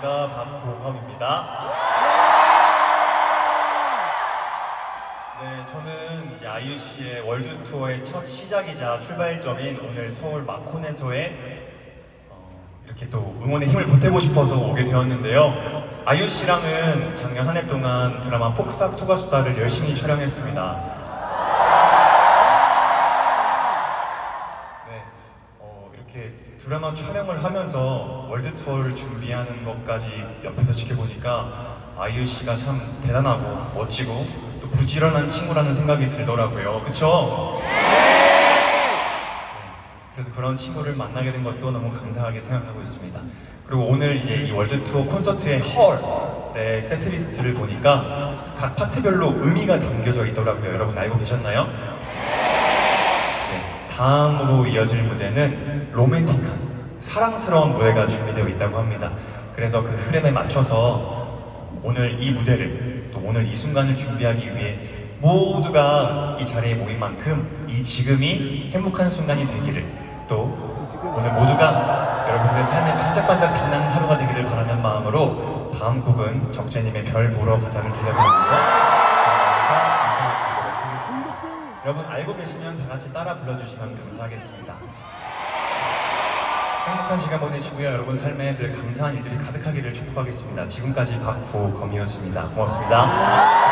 안녕하십니까 박보검입니다. 네, 저는 아이유 씨의 월드 투어의 첫 시작이자 출발점인 오늘 서울 마콘에서의 어, 이렇게 또 응원의 힘을 보태고 싶어서 오게 되었는데요. 아이유 씨랑은 작년 한 해 동안 드라마 폭삭 소가수다를 열심히 촬영했습니다. 이렇게 드라마 촬영을 하면서 월드 투어를 준비하는 것까지 옆에서 지켜보니까 아이유 씨가 참 대단하고 멋지고 또 부지런한 친구라는 생각이 들더라고요. 그쵸? 네, 그래서 그런 친구를 만나게 된 것도 너무 감사하게 생각하고 있습니다. 그리고 오늘 이제 이 월드 투어 콘서트의 헐의 세트리스트를 보니까 각 파트별로 의미가 담겨져 있더라고요. 여러분 알고 계셨나요? 네, 다음으로 이어질 무대는 로맨틱한 사랑스러운 무대가 준비되어 있다고 합니다. 그래서 그 흐름에 맞춰서 오늘 이 무대를 또 오늘 이 순간을 준비하기 위해 모두가 이 자리에 모인 만큼 이 지금이 행복한 순간이 되기를 또 오늘 모두가 여러분들의 삶에 반짝반짝 빛나는 하루가 되기를 바라는 마음으로 다음 곡은 적재님의 별 보러 가자를 들려드리면서 여러분 알고 계시면 다 같이 따라 불러주시면 감사하겠습니다. 행복한 시간 보내시고요. 여러분 삶에 늘 감사한 일들이 가득하기를 축복하겠습니다. 지금까지 박보검이었습니다. 고맙습니다.